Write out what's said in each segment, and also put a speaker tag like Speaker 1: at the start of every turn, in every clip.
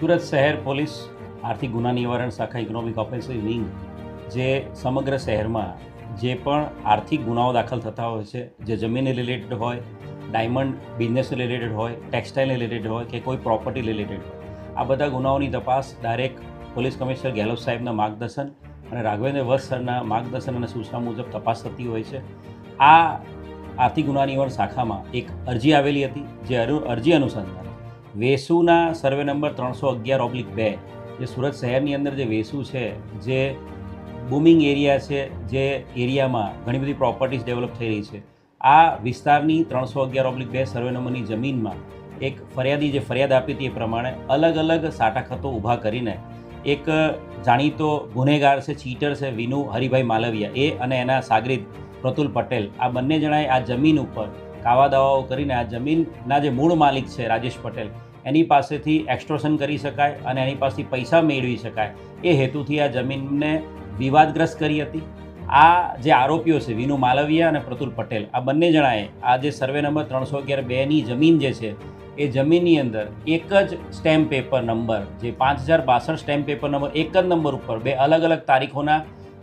Speaker 1: સુરત શહેર પોલીસ આર્થિક ગુના નિવારણ શાખા ઇકોનોમિક ઓફેન્સિવ વિંગ જે સમગ્ર શહેરમાં જે પણ આર્થિક ગુનાઓ દાખલ થતા હોય છે, જે જમીનને રિલેટેડ હોય ડાયમંડ બિઝનેસ રિલેટેડ હોય ટેક્સટાઇલ રિલેટેડ હોય કે કોઈ પ્રોપર્ટી રિલેટેડ હોય, આ બધા ગુનાઓની તપાસ ડાયરેક્ટ પોલીસ કમિશનર ગેહલોત સાહેબના માર્ગદર્શન અને રાઘવેન્દ્ર વસ સરના માર્ગદર્શન અને સૂચના મુજબ તપાસ થતી હોય છે. આ આર્થિક ગુના નિવારણ શાખામાં એક અરજી આવેલી હતી, જે અરુ- અરજી અનુસંધાને વેસુના સર્વે નંબર ત્રણસો અગિયાર ઓબ્લિક બે, જે સુરત શહેરની અંદર જે વેસુ છે, જે બુમિંગ એરિયા છે, જે એરિયામાં ઘણી બધી પ્રોપર્ટીઝ ડેવલપ થઈ રહી છે, આ વિસ્તારની ત્રણસો અગિયાર ઓબ્લિક બે સર્વે નંબરની જમીનમાં એક ફરિયાદી જે ફરિયાદ આપી હતી એ પ્રમાણે અલગ અલગ સાટાખતો ઊભા કરીને એક જાણીતો ગુનેગાર છે, ચીટર છે, વિનુ હરિભાઈ માલવિયા, એ અને એના સાગરીત પ્રતુલ પટેલ, આ બંને જણાએ આ જમીન ઉપર કાવા દાવાઓ કરીને આ જમીનના જે મૂળ માલિક છે, રાજેશ પટેલ એની પાસેથી એક્સ્ટ્રોશન કરી શકાય અને એની પાસેથી પૈસા મેળવી શકાય. એ હેતુથી આ જમીનને વિવાદગ્રસ્ત કરી હતી. આ જે આરોપીઓ છે, વિનુ માલવિયા અને પ્રતુલ પટેલ, આ બંને જણાએ આ જે સર્વે નંબર ત્રણસો અગિયાર બેની જમીન જે છે, એ જમીનની અંદર એક જ સ્ટેમ્પ પેપર નંબર, જે પાંચ હજાર બાસઠ સ્ટેમ્પ પેપર નંબર, એક જ નંબર ઉપર બે અલગ અલગ તારીખોના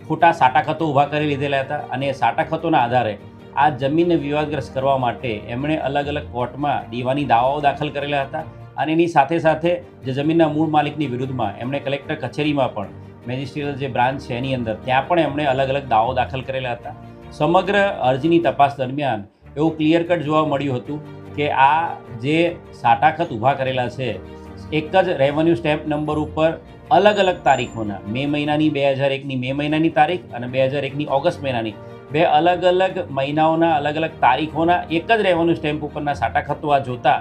Speaker 1: ખોટા સાટાખતો ઊભા કરી લીધેલા હતા અને એ સાટાખતોના આધારે આ જમીનને વિવાદગ્રસ્ત કરવા માટે એમણે અલગ અલગ કોર્ટમાં દીવાની દાવાઓ દાખલ કરેલા હતા. અને એની સાથે સાથે જે જમીનના મૂળ માલિકની વિરુદ્ધમાં એમણે કલેક્ટર કચેરીમાં પણ મેજિસ્ટ્રેટ જે બ્રાન્ચ છે એની અંદર, ત્યાં પણ એમણે અલગ અલગ દાવો દાખલ કરેલા હતા. સમગ્ર અરજીની તપાસ દરમિયાન એવું ક્લિયર કટ જોવા મળ્યું હતું કે આ જે સાટાખત ઊભા કરેલા છે, એક જ રેવન્યુ સ્ટેમ્પ નંબર ઉપર અલગ અલગ તારીખોના, મે મહિનાની બે હજાર એકની મે મહિનાની તારીખ અને બે હજાર એકની ઓગસ્ટ મહિનાની, બે અલગ અલગ મહિનાઓના અલગ અલગ તારીખોના એક જ રેવન્યુ સ્ટેમ્પ ઉપરના સાટાખતો આ જોતા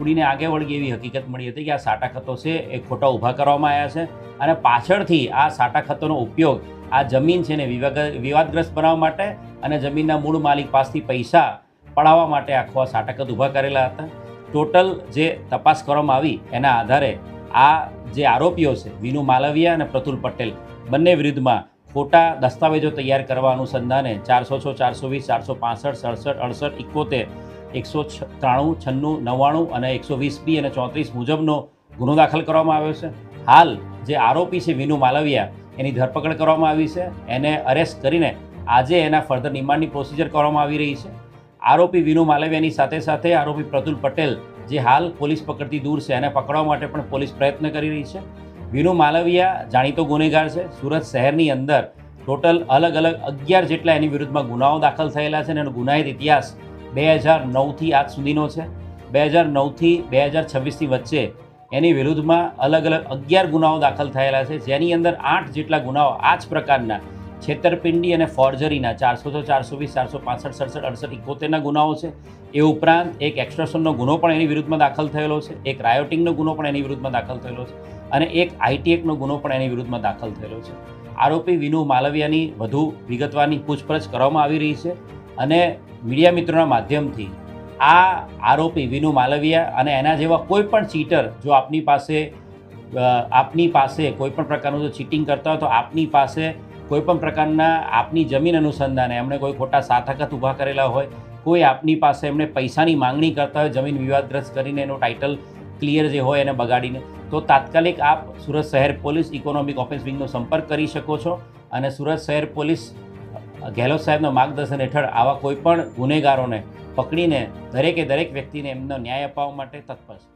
Speaker 1: ઉડીને આગે વળગી એવી હકીકત મળી હતી કે આ સાટાખતો છે, એ ખોટા ઊભા કરવામાં આવ્યા છે અને પાછળથી આ સાટા ખતોનો ઉપયોગ આ જમીન છે ને વિવાદ વિવાદગ્રસ્ત બનાવવા માટે અને જમીનના મૂળ માલિક પાસેથી પૈસા પડાવવા માટે આખો આ સાટાખત ઊભા કરેલા હતા. ટોટલ જે તપાસ કરવામાં આવી એના આધારે આ જે આરોપીઓ છે, વિનુ માલવિયા અને પ્રતુલ પટેલ, બંને વિરુદ્ધમાં ખોટા દસ્તાવેજો તૈયાર કરવા અનુસંધાને ચારસો છ ચારસો વીસ, ચારસો પાસઠ, સડસઠ, અડસઠ, ઇકોતેર એકસો ત્રાણું, છન્નું, નવ્વાણું અને એકસો વીસ બી અને ચોત્રીસ મુજબનો ગુનો દાખલ કરવામાં આવ્યો છે. હાલ જે આરોપી છે વિનુ માલવિયા, એની ધરપકડ કરવામાં આવી છે. એને અરેસ્ટ કરીને આજે એના ફર્ધર રિમાન્ડની પ્રોસિજર કરવામાં આવી રહી છે. આરોપી વિનુ માલવિયાની સાથે સાથે આરોપી પ્રતુલ પટેલ, જે હાલ પોલીસ પકડતી દૂર છે, એને પકડવા માટે પણ પોલીસ પ્રયત્ન કરી રહી છે. વિનુ માલવિયા જાણીતો ગુનેગાર છે. સુરત શહેરની અંદર ટોટલ અલગ અલગ અગિયાર જેટલા એની વિરુદ્ધમાં ગુનાઓ દાખલ થયેલા છે અને એનો ગુનાહિત ઇતિહાસ બે હજાર નવથી આજ સુધીનો છે. બે હજાર નવથી બે હજાર છવ્વીસની વચ્ચે એની વિરુદ્ધમાં અલગ અલગ અગિયાર ગુનાઓ દાખલ થયેલા છે. જેની અંદર આઠ જેટલા ગુનાઓ આ જ પ્રકારના છેતરપિંડી અને ફોર્જરીના ચારસો તો ચારસો વીસ, ચારસો પાસઠ, સડસઠ, અડસઠ, ઇકોતેરના ગુનાઓ છે. એ ઉપરાંત એક એક્સ્ટ્રશનનો ગુનો પણ એની વિરુદ્ધમાં દાખલ થયેલો છે. એક રાયોટિંગનો ગુનો પણ એની વિરુદ્ધમાં દાખલ થયેલો છે. અને એક આઈટીએકનો ગુનો પણ એની વિરુદ્ધમાં દાખલ થયેલો છે. આરોપી વિનુ માલવિયાની વધુ વિગતવારની પૂછપરછ કરવામાં આવી રહી છે. અને મીડિયા મિત્રોના માધ્યમથી આ આરોપી વિનુ માલવિયા અને એના જેવા કોઈ પણ ચીટર જો આપની પાસે આપની પાસે કોઈ પણ પ્રકારનું જો ચીટિંગ કરતા હોય તો આપની પાસે કોઈ પણ પ્રકારના આપની જમીન અનુસંધાને એમણે કોઈ ખોટા સાથકત ઊભા કરેલા હોય, કોઈ આપની પાસે એમણે પૈસાની માંગણી કરતા હોય, જમીન વિવાદગ્રસ્ત કરીને એનું ટાઇટલ ક્લિયર જે હોય એને બગાડીને, તો તાત્કાલિક આપ સુરત શહેર પોલીસ ઇકોનોમિક ઓફિસ વિંગનો સંપર્ક કરી શકો છો અને સુરત શહેર પોલીસ ગેહલોત સાહેબના માર્ગદર્શન હેઠળ આવા કોઈપણ ગુનેગારોને પકડીને દરેકે દરેક વ્યક્તિને એમનો ન્યાય અપાવવા માટે તત્પર છે.